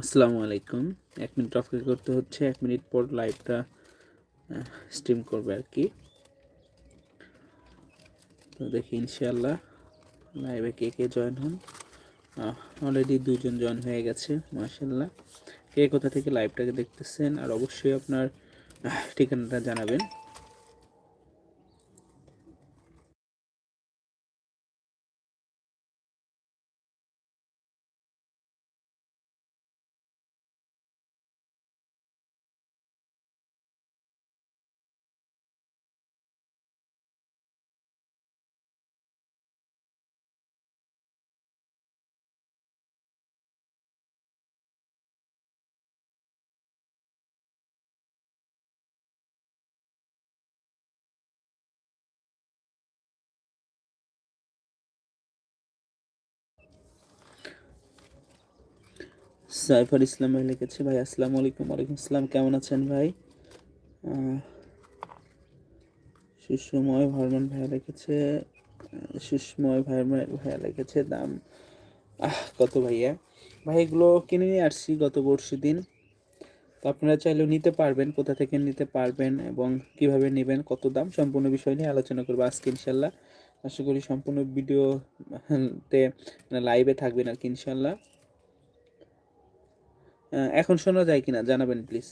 আসসালামু আলাইকুম। এক মিনিট অপেক্ষা করতে হচ্ছে, এক মিনিট পর লাইভটা স্ট্রিম করবে আর কি। তো দেখি ইনশাল্লাহ লাইভে কে কে জয়েন হন। অলরেডি দুজন জয়েন হয়ে গেছে মার্শাল্লাহ কে কোথা থেকে লাইভটাকে দেখতেছেন, আর অবশ্যই আপনার ঠিকানাটা জানাবেন। সাইফার ইসলাম ভাই লিখেছে। ভাই, আসসালামু আলাইকুম, ওয়ালাইকুম আসসালাম। কেমন আছেন ভাই? সুষময় ভরমান ভাইয়া লিখেছে। সুষময় ভাইয়া ভাইয়া লিখেছে। দাম, আহ, কত ভাইয়া? ভাই, এগুলো কিনে নিয়ে আসছি গত পরশু দিন। তো আপনারা চাইলেও নিতে পারবেন, কোথা থেকে নিতে পারবেন এবং কীভাবে নেবেন, কত দাম, সম্পূর্ণ বিষয় নিয়ে আলোচনা করব আজকে ইনশাল্লাহ। আশা করি সম্পূর্ণ ভিডিওতে লাইভে থাকবেন আর কি ইনশাল্লাহ। এখন শোনা যায় কিনা? জানাবেন প্লিজ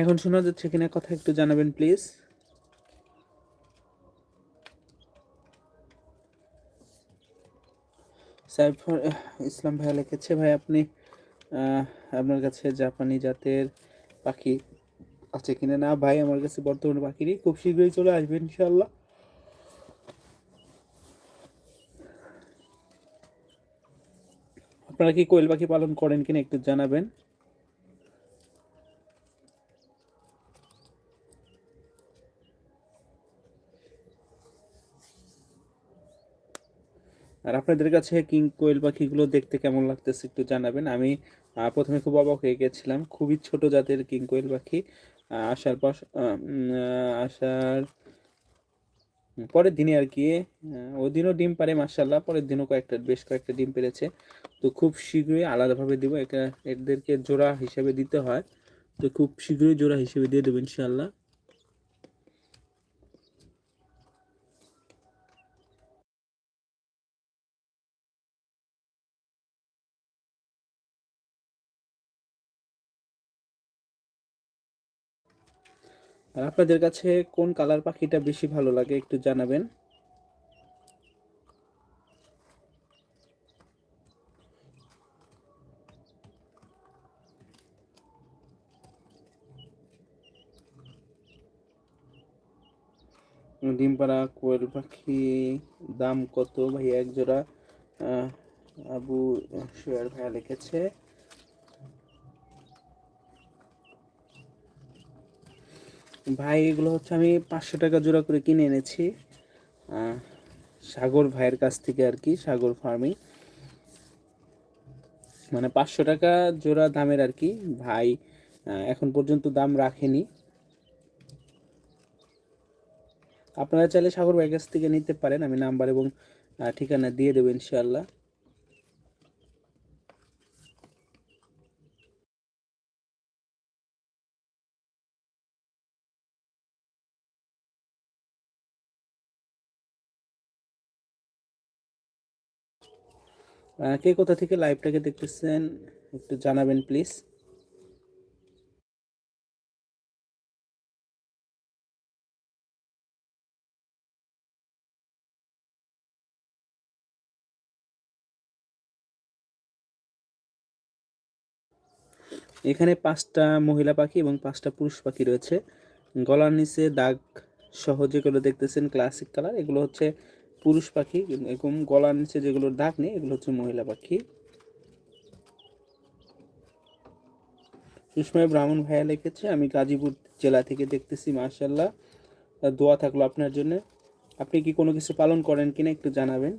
এখন শোনা যাচ্ছে কিনা কথা একটু জানাবেন প্লিজ সাইফর ইসলাম ভাইয়া লিখেছে, ভাই, আপনি আপনার কাছে জাপানি জাতের পাখি আছে কিনা? না ভাই, আমার কাছে বর্তমানে পাখি নেই। খুব শীঘ্রই চলে আসবেন ইনশাল্লাহ আপনারা কি কোয়েল পাখি পালন করেন কিনা একটু জানাবেন। আপনাদের কাছে কিং কোয়েল পাখিগুলো দেখতে কেমন লাগতেছে একটু জানাবেন। আমি প্রথমে খুব অবাক হয়ে গেছিলাম। খুবই ছোট জাতের কিং কোয়েল পাখি। আসার পর আসার পরের দিনে আর কি ওদিনও ডিম পারে মার্শাল্লাহ পরের দিনও কয়েকটা, বেশ কয়েকটা ডিম পেরেছে। তো খুব শীঘ্রই আলাদাভাবে দিব। এটা, এদেরকে জোড়া হিসেবে দিতে হয়। তো খুব শীঘ্রই জোড়া হিসেবে দিয়ে দেবো ইনশাল্লাহ আর আপনাদের কাছে কোন কালার পাখিটা বেশি ভালো লাগে একটু জানাবেন? ডিম পাড়া কোয়েল পাখি, দাম কত? ভাইয়া এক জোড়া আবু শেয়ার ভাইয়া লিখেছে। ভাই, এগুলো হচ্ছে আমি পাঁচশো টাকা জোড়া করে কিনে এনেছি। সাগর ভাইয়ের কাছ থেকে আর কি, সাগর ফার্মিং মানে পাঁচশো টাকা জোড়া দামের আর কি। ভাই এখন পর্যন্ত দাম রাখেনি। আপনারা চাইলে সাগর ভাইয়ের কাছ থেকে নিতে পারেন, আমি নাম্বার এবং ঠিকানা দিয়ে দেবো ইনশাল্লাহ কে কোথা থেকে লাইভটাকে দেখতেছেন? একটু জানাবেন প্লিজ এখানে পাঁচটা মহিলা পাখি এবং পাঁচটা পুরুষ পাখি রয়েছে। গলার নিচে দাগ সহ যেগুলো দেখতেছেন ক্লাসিক কালার এগুলো হচ্ছে পুরুষ পাখি, এরকম গলার নিচে যেগুলোর দাগ নেই, এগুলো হচ্ছে মহিলা পাখি। সুষময় ব্রাহ্মণ ভাইয়া লিখেছে, আমি গাজীপুর জেলা থেকে দেখতেছি মার্শাল্লাহ দোয়া থাকল আপনার জন্য। আপনি কি কোনো কিছু পালন করেন কিনা একটু জানাবেন।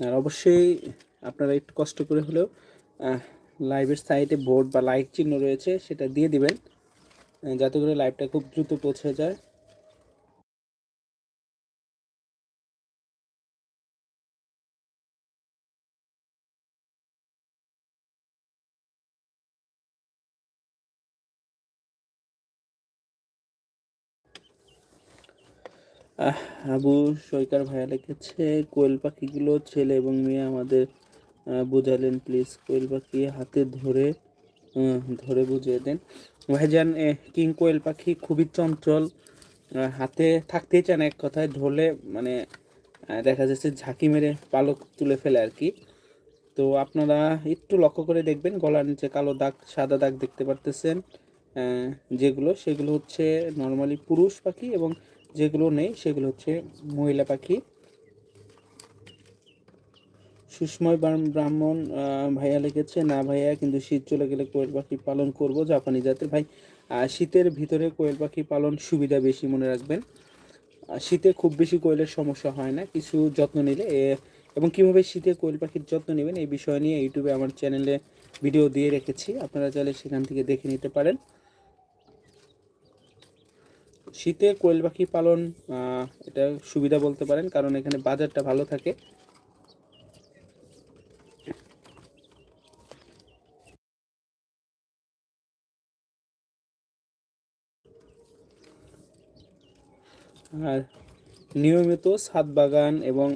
আর অবশ্যই আপনারা একটু কষ্ট করে হলেও লাইভের সাইডে বোর্ড বা লাইক চিহ্ন রয়েছে, সেটা দিয়ে দিবেন যাতে করে লাইভটা খুব দ্রুত পৌঁছে যায়। আবু সৈকার ভাইয়া লিখেছে, কোয়েল পাখিগুলো ছেলে এবং মেয়ে আমাদের বুঝালেন প্লিজ কোয়েল পাখি হাতে ধরে ধরে বুঝিয়ে দেন। ভাইজান কিং কোয়েল পাখি খুবই চঞ্চল হাতে থাকতেই চান এক কথায় ধরলে মানে দেখা যাচ্ছে ঝাঁকি মেরে পালক তুলে ফেলে আর কি। তো আপনারা একটু লক্ষ্য করে দেখবেন, গলার নিচে কালো দাগ, সাদা দাগ দেখতে পারতেছেন যেগুলো, সেগুলো হচ্ছে নর্মালি পুরুষ পাখি এবং যেগুলো নেই, সেগুলো হচ্ছে মহিলা পাখি, সুষময় ব্রাহ্মণ ভাইয়া লিখেছে না ভাইয়া, কিন্তু শীত চলে গেলে কোয়েল পাখি পালন করব জাপানি জাতের ভাই। শীতের ভিতরে কোয়েল পাখি পালন সুবিধা বেশি মনে রাখবেন। শীতে খুব বেশি কোয়েলের সমস্যা হয় না, কিছু যত্ন নিলে। এবং কীভাবে শীতে কোয়েল পাখির যত্ন নেবেন, এই বিষয় নিয়ে ইউটিউবে আমার চ্যানেলে ভিডিও দিয়ে রেখেছি, আপনারা চাইলে সেখান থেকে দেখে নিতে পারেন। শীতে কোয়েল পাখি পালন এটা সুবিধা বলতে পারেন, কারণ এখানে বাজারটা ভালো থাকে। আর নিয়মিত ছাদ বাগান এবং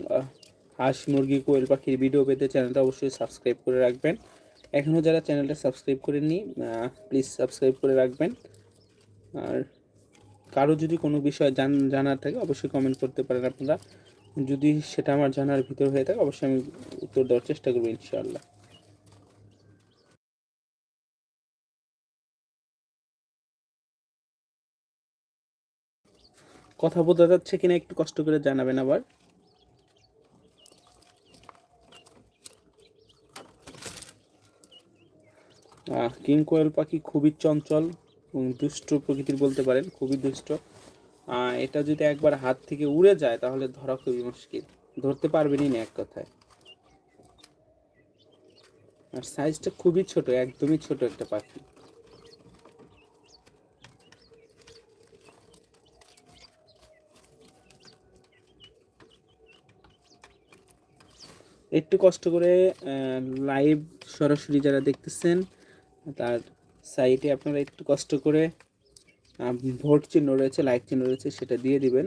হাঁস, মুরগি, কোয়েল পাখির ভিডিও পেতে চ্যানেলটা অবশ্যই সাবস্ক্রাইব করে রাখবেন। এখনও যারা চ্যানেলটা সাবস্ক্রাইব করেননি প্লিজ সাবস্ক্রাইব করে রাখবেন। আর কারও যদি কোনো বিষয় জানার থাকে অবশ্যই কমেন্ট করতে পারেন আপনারা। যদি সেটা আমার জানার ভিতর হয়ে থাকে অবশ্যই আমি উত্তর দেওয়ার চেষ্টা করব ইনশাআল্লাহ। কথা বোঝা যাচ্ছে কিনা একটু কষ্ট করে জানাবেন আবার। কিং কোয়েল পাখি খুবই চঞ্চল। এবং দুষ্ট প্রকৃতির বলতে পারেন, খুবই দুষ্ট। এটা যদি একবার হাত থেকে উড়ে যায়, তাহলে ধরা খুবই মুশকিল। ধরতে পারবেনই না এক কথায়। আর সাইজটা খুবই ছোট, একদমই ছোট একটা পাখি। একটু কষ্ট করে লাইভ সরাসরি যারা দেখতেছেন, তার সাইটে আপনারা একটু কষ্ট করে ভোট চিহ্ন রয়েছে লাইক চিহ্ন রয়েছে সেটা দিয়ে দিবেন।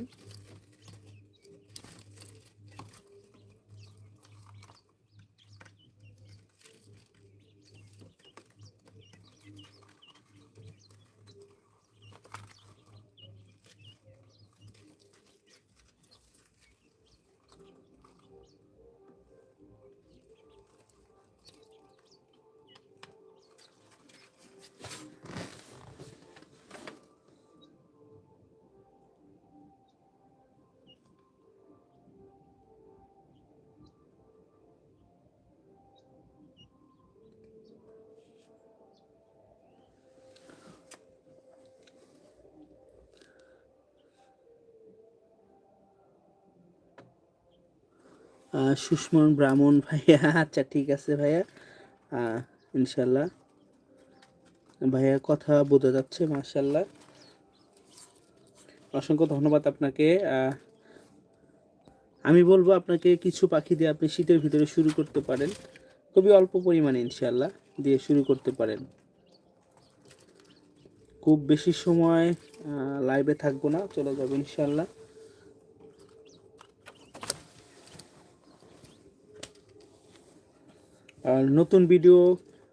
সুষমন ব্রাহ্মণ ভাইয়া। আচ্ছা ঠিক আছে ভাইয়া। ইনশাল্লাহ। ভাইয়া কথা বোঝা যাচ্ছে মার্শাল্লাহ অসংখ্য ধন্যবাদ আপনাকে। আমি বলব আপনাকে কিছু পাখি দিয়ে আপনি শীতের ভিতরে শুরু করতে পারেন। খুবই অল্প পরিমাণে, ইনশাল্লাহ, দিয়ে শুরু করতে পারেন। খুব বেশি সময় লাইভে থাকব না, চলে যাব, ইনশাল্লাহ। নতুন ভিডিও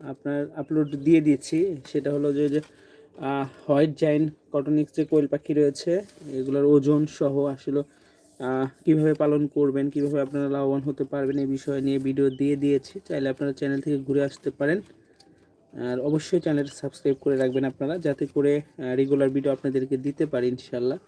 আপনার আপলোড দিয়ে দিয়েছি সেটা হলো যে যে হোয়াইট জাইন কটনিক্স যে কোয়েল পাখি রয়েছে, এগুলোর ওজন সহ আসলে কীভাবে পালন করবেন, কীভাবে আপনারা লাভবান হতে পারবেন এই বিষয় নিয়ে ভিডিও দিয়ে দিয়েছি। চাইলে আপনারা চ্যানেল থেকে ঘুরে আসতে পারেন। আর অবশ্যই চ্যানেলটা সাবস্ক্রাইব করে রাখবেন আপনারা, যাতে করে রেগুলার ভিডিও আপনাদেরকে দিতে পারি ইনশাল্লাহ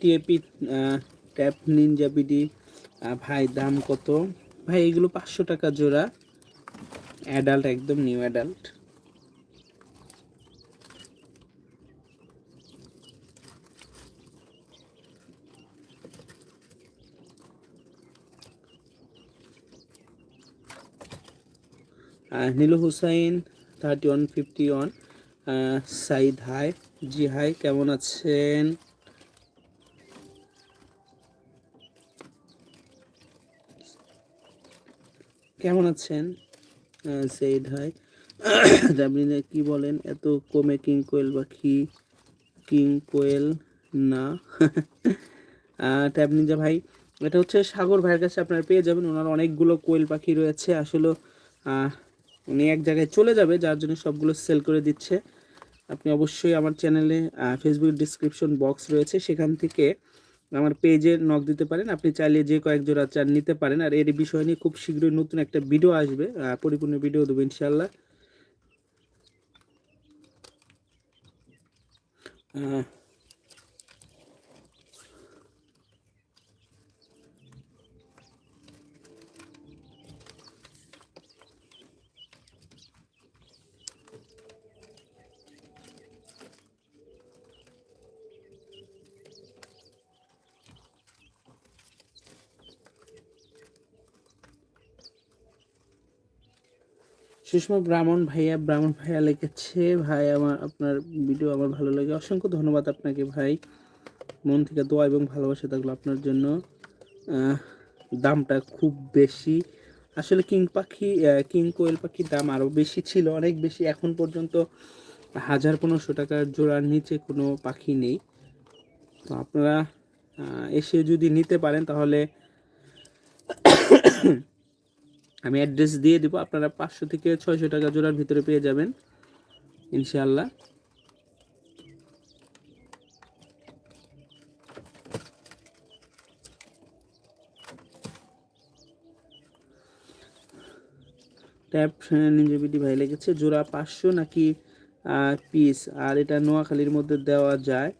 টিএপি ট্যাপ নিনজা বিডি ভাই, দাম কত? ভাই, এগুলো পাঁচশো টাকা জোড়া। অ্যাডাল্ট একদম new adult Nilu Hussain thirty one fifty one Saeed hi, G hi, কেমন আছেন? কেমন আছেন? সেইড হাই আপনি কি বলেন? এত কমে কিং কোয়েল পাখি কিং কোয়েল না। ট্যাব যা ভাই, এটা হচ্ছে সাগর ভাইয়ের কাছে আপনারা পেয়ে যাবেন। ওনার অনেকগুলো কোয়েল পাখি রয়েছে। আসলে উনি এক জায়গায় চলে যাবে, যার জন্য সবগুলো সেল করে দিচ্ছে। আপনি অবশ্যই আমার চ্যানেলে ফেসবুক ডিসক্রিপশন বক্স রয়েছে। সেখান থেকে আমার পেজে নক দিতে পারেন। আপনি চাইলে যে কয়েক জোড়া চান নিতে পারেন। আর এর বিষয় নিয়ে খুব শীঘ্রই নতুন একটা ভিডিও আসবে। পরিপূর্ণ ভিডিও দেবো ইনশাল্লাহ সুষমা ব্রাহ্মণ ভাইয়া ব্রাহ্মণ ভাইয়া লিখেছে, ভাই, আমার, আপনার ভিডিও আমার ভালো লাগে। অসংখ্য ধন্যবাদ আপনাকে ভাই। মন থেকে দোয়া এবং ভালোবাসা থাকল আপনার জন্য। দামটা খুব বেশি। আসলে কিং পাখি কিং কোয়েল পাখির দাম আরও বেশি ছিল, অনেক বেশি। এখন পর্যন্ত হাজার পনেরোশো টাকার জোড়ার নিচে কোনো পাখি নেই। তো আপনারা এসে যদি নিতে পারেন তাহলে আমি অ্যাড্রেস দিয়ে দিব, আপনারা পাঁচশো থেকে ছয়শো টাকা জোড়ার ভিতরে পেয়ে যাবেন, ইনশাআল্লাহ। ট্যাপ নিঞ্জবিটি ভাই লেগেছে, জোড়া পাঁচশো নাকি পিস আর এটা নোয়াখালীর মধ্যে দেওয়া যায়।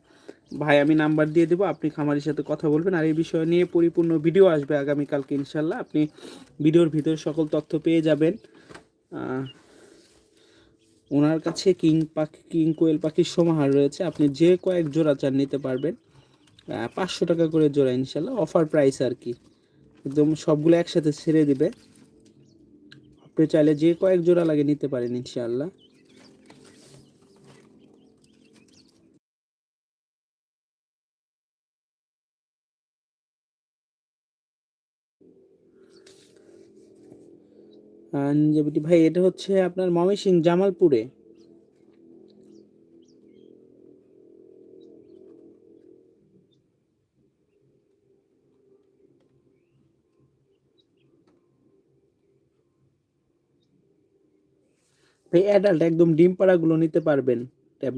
ভাই, আমি নাম্বার দিয়ে দেবো, আপনি খামারির সাথে কথা বলবেন। আর এই বিষয় নিয়ে পরিপূর্ণ ভিডিও আসবে আগামীকালকে, ইনশাল্লাহ। আপনি ভিডিওর ভিতরে সকল তথ্য পেয়ে যাবেন। ওনার কাছে কিং পাখি কিং কোয়েল পাখির সমাহার রয়েছে। আপনি যে কয়েক জোড়া চান নিতে পারবেন। পাঁচশো টাকা করে জোড়া, ইনশাল্লাহ। অফার প্রাইস আর কি। একদম সবগুলো একসাথে ছেড়ে দিবে। আপনি চাইলে যে কয়েক জোড়া লাগে নিতে পারেন ইনশাআল্লাহ নিজাবিটি ভাই, এটা হচ্ছে আপনার ময়মনসিং, জামালপুরে। ভাই অ্যাডাল্ট একদম ডিম পাড়াগুলো নিতে পারবেন। ট্যাব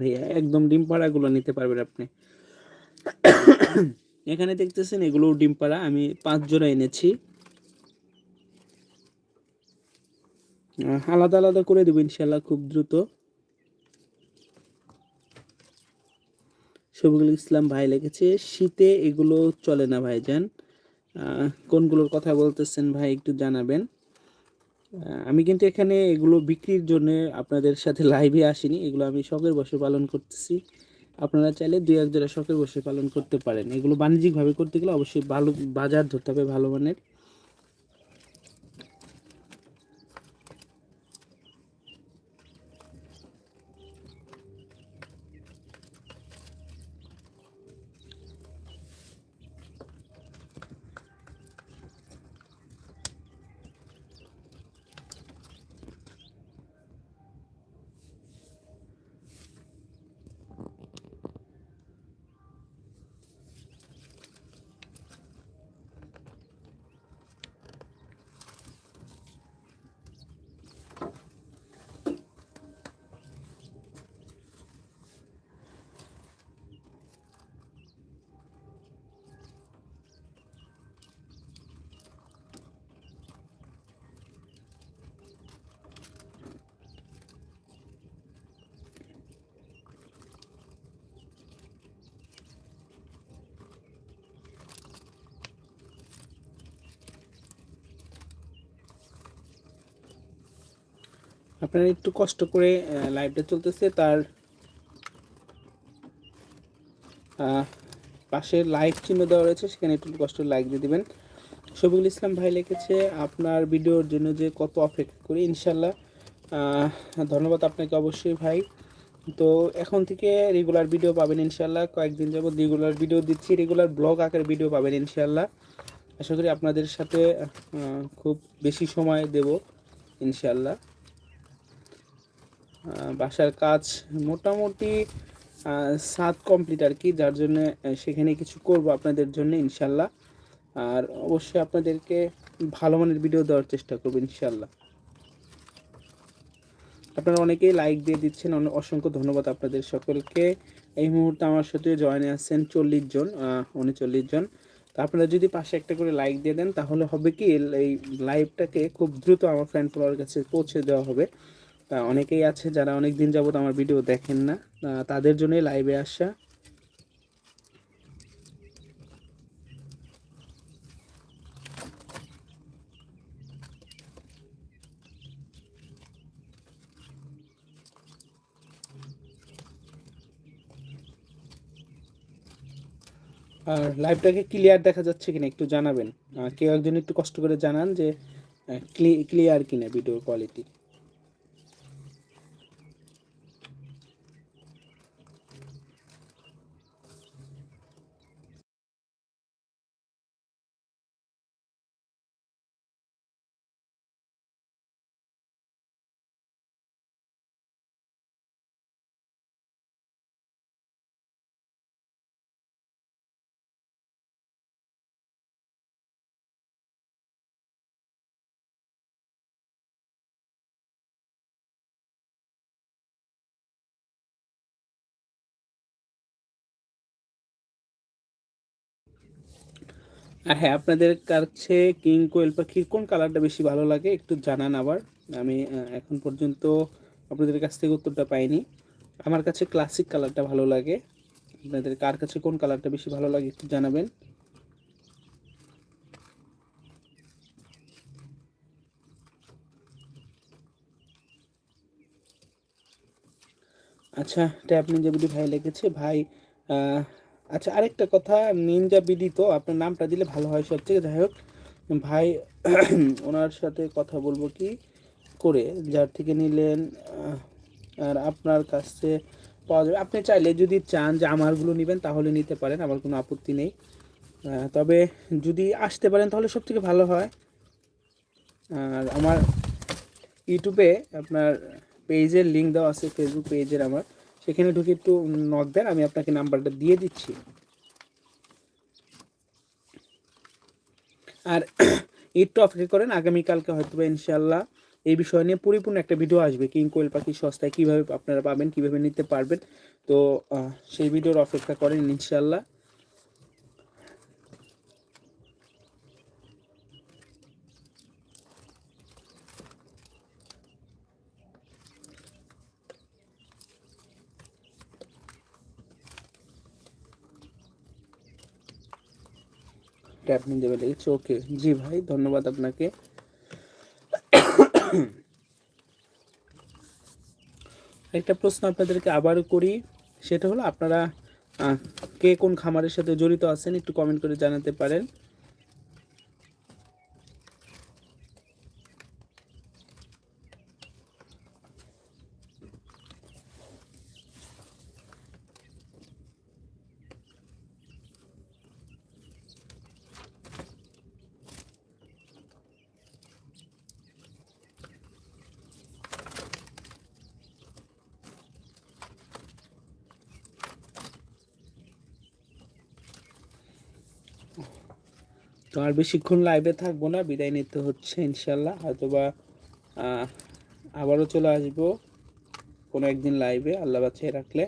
ভাইয়া, একদম ডিম পাড়াগুলো নিতে পারবেন আপনি। এখানে দেখতেছেন এগুলো ডিম পাড়া। আমি পাঁচ জোড়া এনেছি আহ, আলাদা আলাদা করে দেবো ইনশাল্লাহ খুব দ্রুত। শফিকুল ইসলাম ভাই লিখেছে শীতে এগুলো চলে না ভাইজান। আহ, কোনগুলোর কথা বলতেছেন ভাই একটু জানাবেন। আমি কিন্তু এখানে এগুলো বিক্রির জন্য আপনাদের সাথে লাইভে আসিনি এগুলো আমি শখের বসে পালন করতেছি। আপনারা চাইলে দুই এক জোড়া শখের বসে পালন করতে পারেন। এগুলো বাণিজ্যিকভাবে করতে গেলে অবশ্যই ভালো বাজার ধরতে হবে ভালো মানের। আপনারা একটু কষ্ট করে লাইভটা চলতেছে। তার পাশে লাইক চিহ্ন দেওয়া রয়েছে, সেখানে একটু কষ্ট লাইক দিয়ে দিবেন। শফিকুল ইসলাম ভাই লিখেছে, আপনার ভিডিওর জন্য যে কত অপেক্ষা করি ইনশাল্লাহ ধন্যবাদ আপনাকে অবশ্যই ভাই। তো এখন থেকে রেগুলার ভিডিও পাবেন ইনশাল্লাহ কয়েকদিন যাবত রেগুলার ভিডিও দিচ্ছি রেগুলার ব্লগ আকারে ভিডিও পাবেন ইনশাল্লাহ আশা করি আপনাদের সাথে খুব বেশি সময় দেব ইনশাল্লাহ বাসার কাজ মোটামুটি সাত কমপ্লিট আর কি, যার জন্য সেখানে কিছু করব আপনাদের জন্য ইনশাল্লাহ। আর অবশ্যই আপনাদেরকে ভালো মানের ভিডিও দেওয়ার চেষ্টা করব ইনশাল্লাহ। আপনারা অনেকেই লাইক দিয়ে দিচ্ছেন অনেক অসংখ্য ধন্যবাদ আপনাদের সকলকে। এই মুহূর্তে আমার সাথে জয়েনে আছেন চল্লিশ জন উনচল্লিশ জন। তো আপনারা যদি পাশে একটা করে লাইক দিয়ে দেন, তাহলে হবে কি, এই লাইভটাকে খুব দ্রুত আমার ফ্রেন্ড ফলোয়ার কাছে পৌঁছে দেওয়া হবে। অনেকেই আছে যারা অনেক দিন যাবত আমার ভিডিও দেখেন না। তাদের জন্যই লাইভে আসা। আর লাইভটাকে ক্লিয়ার দেখা যাচ্ছে কিনা একটু জানাবেন। কেউ একজন একটু কষ্ট করে জানান যে ক্লিয়ার কিনা ভিডিও কোয়ালিটি আর হ্যাঁ আপনাদের কাছে কিং কোয়েল পাখির কোন কালারটা বেশি ভালো লাগে একটু জানান আবার। আমি এখন পর্যন্ত আপনাদের কাছ থেকে উত্তরটা পাইনি। আমার কাছে ক্লাসিক কালারটা ভালো লাগে। আপনাদের কার কাছে কোন কালারটা বেশি ভালো লাগে একটু জানাবেন। আচ্ছা ট্যাব নিনজা বিডি ভাই লিখেছে। ভাই আচ্ছা আরেকটা কথা নিনজা বিডি তো আপনার নামটা দিলে ভালো হয় সবথেকে যাই হোক, ভাই, ওনার সাথে কথা বলব কি করে? যার থেকে নিলেন আর আপনার কাছে পাওয়া যাবে। আপনি চাইলে যদি চান যে আমারগুলো নেবেন, তাহলে নিতে পারেন, আমার কোনো আপত্তি নেই। তবে যদি আসতে পারেন, তাহলে সব থেকে ভালো হয়। আর আমার ইউটিউবে আপনার পেজের লিঙ্ক দেওয়া আছে ফেসবুক পেজের আমার। সেখানে ঢুকে একটু নক দেন, আমি আপনাকে নাম্বারটা দিয়ে দিচ্ছি। আর একটু অপেক্ষা করেন, আগামীকালকে হয়তো ইনশাল্লাহ এই বিষয় নিয়ে পরিপূর্ণ একটা ভিডিও আসবে, কিং কোয়েল পাখি সস্তায় কীভাবে আপনারা পাবেন, কীভাবে নিতে পারবেন। তো সেই ভিডিওর অপেক্ষা করেন ইনশাল্লাহ ট্যাপ আপনি দেবেন লেগেছে ওকে জি ভাই, ধন্যবাদ আপনাকে। একটা প্রশ্ন আপনাদেরকে আবার করি, সেটা হলো আপনারা কে কোন খামারের সাথে জড়িত আছেন একটু কমেন্ট করে জানাতে পারেন। তো আর বেশিক্ষণ লাইভে থাকব না, বিদায় নিতে হচ্ছে ইনশাল্লাহ হয়তোবা আবারও চলে আসব কোনো একদিন লাইভে আল্লাহ বাচ্চায় রাখলে।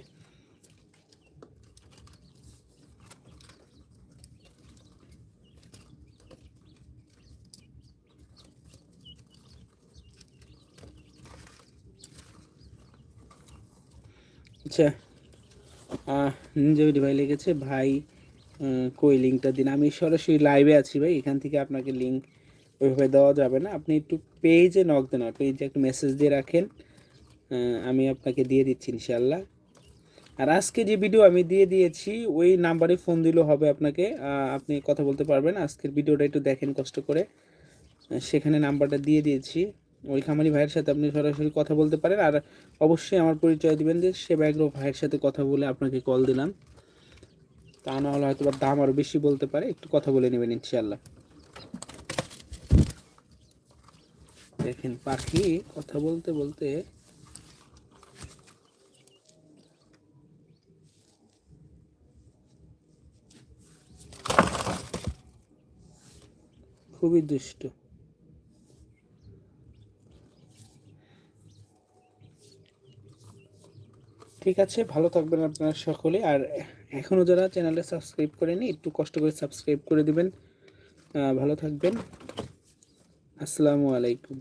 আচ্ছা নিঞ্জাবিডি ভাই লিখেছে, ভাই কই লিঙ্কটা দিন? আমি সরাসরি লাইভে আছি ভাই, এখান থেকে আপনাকে লিঙ্ক ওইভাবে দেওয়া যাবে না। আপনি একটু পেজে নক দেন পেজে একটু মেসেজ দিয়ে রাখেন। আমি আপনাকে দিয়ে দিচ্ছি ইনশাল্লাহ আর আজকে যে ভিডিও আমি দিয়ে দিয়েছি, ওই নাম্বারে ফোন দিলেও হবে আপনাকে। আপনি কথা বলতে পারবেন, আজকের ভিডিওটা একটু দেখেন কষ্ট করে। সেখানে নাম্বারটা দিয়ে দিয়েছি। ওই খামারি ভাইয়ের সাথে আপনি সরাসরি কথা বলতে পারেন। আর অবশ্যই আমার পরিচয় দিবেন যে সে সেবাগ্রহ ভাইয়ের সাথে কথা বলে আপনাকে কল দিলাম। তা না হলে হয়তো বা দাম আরও বেশি বলতে পারে। একটু কথা বলে নেবেন ইনশাল্লাহ দেখেন পাখি কথা বলতে বলতে খুবই দুষ্ট। ঠিক আছে, ভালো থাকবেন আপনারা সকলে। আর এখনও যারা চ্যানেলে সাবস্ক্রাইব করেনি, একটু কষ্ট করে সাবস্ক্রাইব করে দেবেন। ভালো থাকবেন। আসসালামু আলাইকুম।